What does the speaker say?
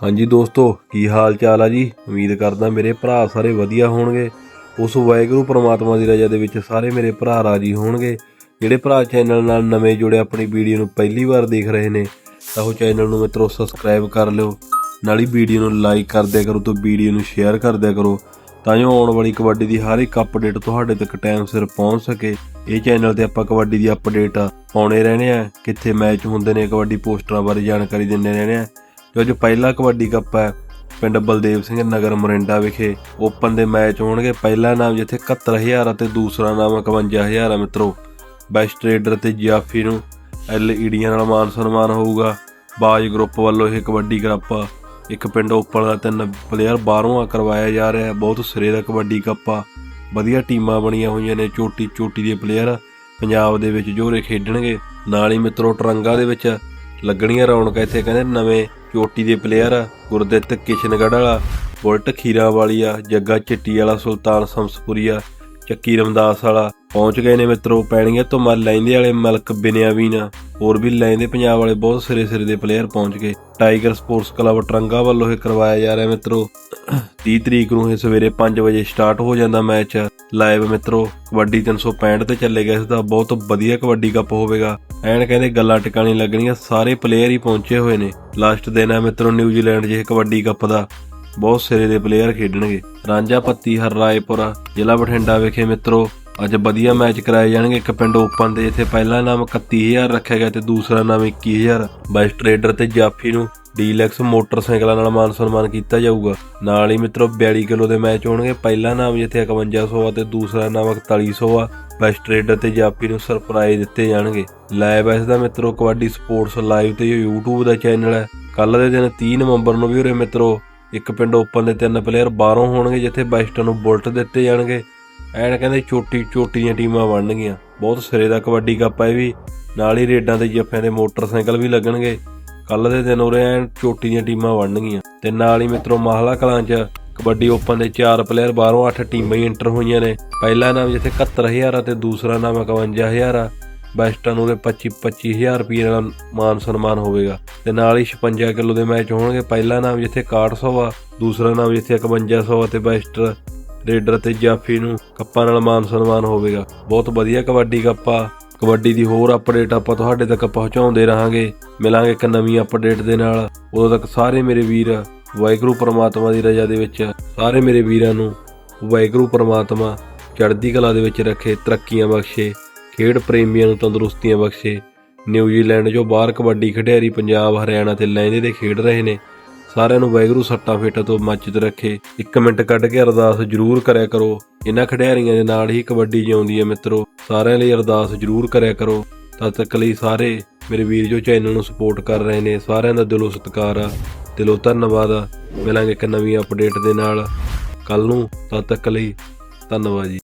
ਹਾਂਜੀ ਦੋਸਤੋ, ਕੀ ਹਾਲ ਚਾਲ ਆ ਜੀ? ਉਮੀਦ ਕਰਦਾ ਮੇਰੇ ਭਰਾ ਸਾਰੇ ਵਧੀਆ ਹੋਣਗੇ। ਉਸ ਵਾਹਿਗੁਰੂ ਪ੍ਰਮਾਤਮਾ ਦੀ ਰਜ਼ਾ ਦੇ ਵਿੱਚ ਸਾਰੇ ਮੇਰੇ ਭਰਾ ਰਾਜੀ ਹੋਣਗੇ। ਜਿਹੜੇ ਭਰਾ ਚੈਨਲ ਨਾਲ ਨਵੇਂ ਜੁੜੇ ਆਪਣੀ ਵੀਡੀਓ ਨੂੰ ਪਹਿਲੀ ਵਾਰ ਦੇਖ ਰਹੇ ਨੇ, ਤਾਂ ਉਹ ਚੈਨਲ ਨੂੰ ਮਿੱਤਰੋ ਸਬਸਕ੍ਰਾਈਬ ਕਰ ਲਿਓ। ਨਾਲ ਹੀ ਵੀਡੀਓ ਨੂੰ ਲਾਈਕ ਕਰ ਦਿਆ ਕਰੋ ਤੇ ਵੀਡੀਓ ਨੂੰ ਸ਼ੇਅਰ ਕਰ ਦਿਆ ਕਰੋ, ਤਾਂ ਜੋ ਆਉਣ ਵਾਲੀ ਕਬੱਡੀ ਦੀ ਹਰ ਇੱਕ ਅਪਡੇਟ ਤੁਹਾਡੇ ਤੱਕ ਟਾਈਮ ਸਿਰ ਪਹੁੰਚ ਸਕੇ। ਇਹ ਚੈਨਲ ਤੇ ਆਪਾਂ ਕਬੱਡੀ ਦੀ ਅਪਡੇਟ ਪਾਉਣੇ ਰਹਿਣੇ ਆ, ਕਿੱਥੇ ਮੈਚ ਹੁੰਦੇ ਨੇ, ਕਬੱਡੀ ਪੋਸਟਰਾਂ ਬਾਰੇ ਜਾਣਕਾਰੀ ਦਿੰਦੇ ਰਹਿਣੇ ਆ। ਜੋ ਅੱਜ ਪਹਿਲਾ ਕਬੱਡੀ ਕੱਪ ਹੈ, ਪਿੰਡ ਬਲਦੇਵ ਸਿੰਘ ਨਗਰ ਮੋਰਿੰਡਾ ਵਿਖੇ ਓਪਨ ਦੇ ਮੈਚ ਹੋਣਗੇ। ਪਹਿਲਾ ਨਾਮ ਜਿੱਥੇ 71000 ਅਤੇ ਦੂਸਰਾ ਨਾਮ 51000 ਹੈ ਮਿੱਤਰੋ। ਬੈਸਟ ਟ੍ਰੇਡਰ ਤੇ ਜਿਆਫੀ ਨੂੰ ਐਲਈਡੀਆਂ ਨਾਲ ਮਾਨ ਸਨਮਾਨ ਹੋਊਗਾ। ਬਾਜ ਗਰੁੱਪ ਵੱਲੋਂ ਇਹ ਕਬੱਡੀ ਕੱਪ, ਇੱਕ ਪਿੰਡ ਓਪਨ ਦਾ ਤਿੰਨ ਪਲੇਅਰ ਬਾਹਰੋਂ ਆ ਕਰਵਾਇਆ ਜਾ ਰਿਹਾ ਹੈ। ਬਹੁਤ ਸਿਰੇ ਦਾ ਕਬੱਡੀ ਕੱਪ ਆ। ਵਧੀਆ ਟੀਮਾਂ ਬਣੀਆਂ ਹੋਈਆਂ ਨੇ ਚੋਟੀ ਚੋਟੀ ਦੇ ਪਲੇਅਰ ਪੰਜਾਬ ਦੇ ਵਿੱਚ ਜੋਰੇ ਖੇਡਣਗੇ। ਨਾਲ ਹੀ ਮਿੱਤਰੋ, ਟਰੰਗਾ ਦੇ ਵਿੱਚ ਲੱਗਣੀਆਂ ਰੌਣਕਾਂ ਇੱਥੇ ਕਹਿੰਦੇ ਨਵੇਂ ਚੋਟੀ ਦੇ ਪਲੇਅਰ ਗੁਰਦਿੱਤ ਕਿਸ਼ਨਗੜ੍ਹ ਵਾਲਾ, ਬੁਲਟ ਖੀਰਾ ਵਾਲੀਆ ਜੱਗਾ ਚਿੱਟੀ ਵਾਲਾ, ਸੁਲਤਾਨ ਸਮਸਪੁਰੀ ਆ, ਚੱਕੀ ਰਮਦਾਸ ਵਾਲਾ। ਪਹੁੰਚ ਗਏ ਨੇ ਮਿੱਤਰੋ, ਪੈਣੀਆਂ ਤੋਂ ਮਲ ਲੈਂਦੇ ਵਾਲੇ ਮਲਕ ਬਿਨਿਆ ਵੀ ਨਾ ਹੋਰ ਵੀ ਲੈਂਦੇ ਪੰਜਾਬ ਵਾਲੇ ਬਹੁਤ ਸਿਰੇ ਸਿਰੇ ਦੇ ਪਲੇਅਰ ਪਹੁੰਚ ਗਏ। ਟਾਈਗਰ ਸਪੋਰਟਸ ਕਲੱਬ ਟਰੰਗਾ ਵੱਲੋਂ ਇਹ ਕਰਵਾਇਆ ਜਾ ਰਿਹਾ ਮਿੱਤਰੋ। 30 ਤਰੀਕ ਨੂੰ ਇਹ ਸਵੇਰੇ 5 ਵਜੇ ਸਟਾਰਟ ਹੋ ਜਾਂਦਾ ਮੈਚ ਲਾਈਵ ਮਿੱਤਰੋ, ਕਬੱਡੀ 365 ਤੇ ਚੱਲੇਗਾ ਇਸ ਦਾ ਬਹੁਤ ਵਧੀਆ ਕਬੱਡੀ ਕੱਪ ਹੋਵੇਗਾ। ਐਨ ਕਹਿੰਦੇ ਗੱਲਾਂ ਟਿਕਾਣੀ ਲੱਗਣੀਆਂ, ਸਾਰੇ ਪਲੇਅਰ ਹੀ ਪਹੁੰਚੇ ਹੋਏ ਨੇ। ਲਾਸਟ ਦਿਨ ਹੈ ਮਿੱਤਰੋ ਨਿਊਜ਼ੀਲੈਂਡ ਜਿਹੇ ਕਬੱਡੀ ਕੱਪ ਦਾ। ਬਹੁਤ ਸਿਰੇ ਦੇ ਪਲੇਅਰ ਖੇਡਣਗੇ। ਰਾਂਝਾ ਪੱਤੀ ਹਰਰਾਏਪੁਰਾ, ਜ਼ਿਲ੍ਹਾ ਬਠਿੰਡਾ ਵਿਖੇ ਮਿੱਤਰੋ, ਅੱਜ ਵਧੀਆ ਮੈਚ ਕਰਾਏ ਜਾਣਗੇ। ਇੱਕ ਪਿੰਡ ਓਪਨ ਦੇ ਜਿੱਥੇ ਪਹਿਲਾ ਨਾਮ 31000 ਰੱਖਿਆ ਗਿਆ ਤੇ ਦੂਸਰਾ ਨਾਮ 21000 ਬੈਸਟ ਟ੍ਰੇਡਰ ਤੇ ਜਾਫੀ ਨੂੰ ਡੀਲੈਕਸ ਮੋਟਰਸਾਈਕਲਾਂ ਨਾਲ ਮਾਨ ਸਨਮਾਨ ਕੀਤਾ ਜਾਊਗਾ। ਨਾਲ ਹੀ ਮਿੱਤਰੋ 42 ਕਿਲੋ ਦੇ ਮੈਚ ਹੋਣਗੇ। ਪਹਿਲਾ ਨਾਮ ਜਿੱਥੇ 5100 ਆ ਤੇ ਦੂਸਰਾ ਨਾਮ 4100 ਆ। ਬੈਸਟ ਟ੍ਰੇਡਰ ਤੇ ਜਾਫੀ ਨੂੰ ਸਰਪ੍ਰਾਈਜ਼ ਦਿੱਤੇ ਜਾਣਗੇ। ਲਾਈਵ ਇਸ ਦਾ ਮਿੱਤਰੋ, ਕਬੱਡੀ ਸਪੋਰਟਸ ਲਾਈਵ ਤੇ YouTube ਦਾ ਚੈਨਲ ਹੈ। ਕੱਲ ਦੇ ਦਿਨ 30 ਨਵੰਬਰ ਨੂੰ ਵੀ ਉਰੇ ਮਿੱਤਰੋ, ਇੱਕ ਪਿੰਡ ਓਪਨ ਦੇ ਤਿੰਨ ਪਲੇਅਰ ਬਾਹਰੋਂ ਹੋਣਗੇ, ਜਿੱਥੇ ਬੈਸਟਾਂ ਨੂੰ ਬੁਲਟ ਦਿੱਤੇ ਜਾਣਗੇ। ਐਨ ਕਹਿੰਦੇ ਛੋਟੀ ਛੋਟੀ ਦੀਆਂ ਟੀਮਾਂ ਬਣਨਗੀਆਂ। ਬਹੁਤ ਸਿਰੇ ਦਾ ਕਬੱਡੀ ਕੱਪ ਹੈ ਵੀ। ਨਾਲ ਹੀ ਰੇਡਾਂ ਤੇ ਜੱਫਿਆਂ ਦੇ ਮੋਟਰਸਾਈਕਲ ਵੀ ਲੱਗਣਗੇ। ਕੱਲ ਦੇ ਦਿਨ ਉਰੇ ਐਨ ਚੋਟੀ ਦੀਆਂ ਟੀਮਾਂ ਬਣਨਗੀਆਂ ਤੇ ਨਾਲ ਹੀ ਮਿੱਤਰੋ ਮਾਹਲਾ ਕਲਾਂ 'ਚ ਕਬੱਡੀ ਓਪਨ ਦੇ ਚਾਰ ਪਲੇਅਰ ਬਾਹਰੋਂ 8 ਟੀਮਾਂ ਹੀ ਐਂਟਰ ਹੋਈਆਂ ਨੇ। ਪਹਿਲਾ ਨਾਮ ਜਿੱਥੇ 71000 ਆ ਤੇ ਦੂਸਰਾ ਨਾਮ 51000 ਆ। ਬੈਸਟਾਂ ਨੂੰ ਦੇ 25 25000 ਰੁਪਏ ਨਾਲ ਮਾਨ ਸਨਮਾਨ ਹੋਵੇਗਾ। ਤੇ ਨਾਲ ਹੀ 56 ਕਿਲੋ ਦੇ ਮੈਚ ਹੋਣਗੇ। ਪਹਿਲਾ ਨਾਮ ਜਿੱਥੇ 6100 ਆ, ਦੂਸਰਾ ਨਾਮ ਜਿੱਥੇ 5100 ਆ ਤੇ ਬੈਸਟਰ ਰੇਡਰ ਤੇ ਜਾਫੀ ਨੂੰ ਕੱਪਾਂ ਨਾਲ ਮਾਨ ਸਨਮਾਨ ਹੋਵੇਗਾ। ਬਹੁਤ ਵਧੀਆ ਕਬੱਡੀ ਕੱਪਾ ਕਬੱਡੀ ਦੀ ਹੋਰ ਅਪਡੇਟ ਆਪਾਂ ਤੁਹਾਡੇ ਤੱਕ ਪਹੁੰਚਾਉਂਦੇ ਰਹਾਂਗੇ। ਮਿਲਾਂਗੇ ਇੱਕ ਨਵੀਂ ਅਪਡੇਟ ਦੇ ਨਾਲ। ਉਦੋਂ ਤੱਕ ਸਾਰੇ ਮੇਰੇ ਵੀਰ ਵਾਹਿਗੁਰੂ ਪਰਮਾਤਮਾ ਦੀ ਰਜ਼ਾ ਦੇ ਵਿੱਚ, ਸਾਰੇ ਮੇਰੇ ਵੀਰਾਂ ਨੂੰ ਵਾਹਿਗੁਰੂ ਪਰਮਾਤਮਾ ਚੜ੍ਹਦੀ ਕਲਾ ਦੇ ਵਿੱਚ ਰੱਖੇ, ਤਰੱਕੀਆਂ ਬਖਸ਼ੇ, ਖੇਡ ਪ੍ਰੇਮੀਆਂ ਨੂੰ ਤੰਦਰੁਸਤੀਆਂ ਬਖਸ਼ੇ। ਨਿਊਜ਼ੀਲੈਂਡ ਜੋ ਬਾਹਰ ਕਬੱਡੀ ਖਿਡਾਰੀ ਪੰਜਾਬ, ਹਰਿਆਣਾ ਤੇ ਲਹਿੰਦੇ ਦੇ ਖੇਡ ਰਹੇ ਨੇ। ਸਾਰਿਆਂ ਨੂੰ ਵਾਹਿਗੁਰੂ ਸੱਟਾ ਫੇਟਾ ਤੋਂ ਬਚਤ ਰੱਖੇ। ਇੱਕ ਮਿੰਟ ਕੱਢ ਕੇ ਅਰਦਾਸ ਜ਼ਰੂਰ ਕਰਿਆ ਕਰੋ। ਇਹਨਾਂ ਖਿਡਾਰੀਆਂ ਦੇ ਨਾਲ ਹੀ ਕਬੱਡੀ ਜਿਉਂਦੀ ਹੈ ਮਿੱਤਰੋ। ਸਾਰਿਆਂ ਲਈ ਅਰਦਾਸ ਜ਼ਰੂਰ ਕਰਿਆ ਕਰੋ। ਤਦ ਤੱਕ ਲਈ ਸਾਰੇ ਮੇਰੇ ਵੀਰ ਜੋ ਚੈਨਲ ਨੂੰ ਸਪੋਰਟ ਕਰ ਰਹੇ ਨੇ, ਸਾਰਿਆਂ ਦਾ ਦਿਲੋਂ ਸਤਿਕਾਰ ਆ। ਦਿਲੋਂ ਧੰਨਵਾਦ ਆ। ਮਿਲਾਂਗੇ ਇੱਕ ਨਵੀਂ ਅਪਡੇਟ ਦੇ ਨਾਲ। ਕੱਲ ਨੂੰ ਤਦ ਤੱਕ ਲਈ ਧੰਨਵਾਦ ਜੀ।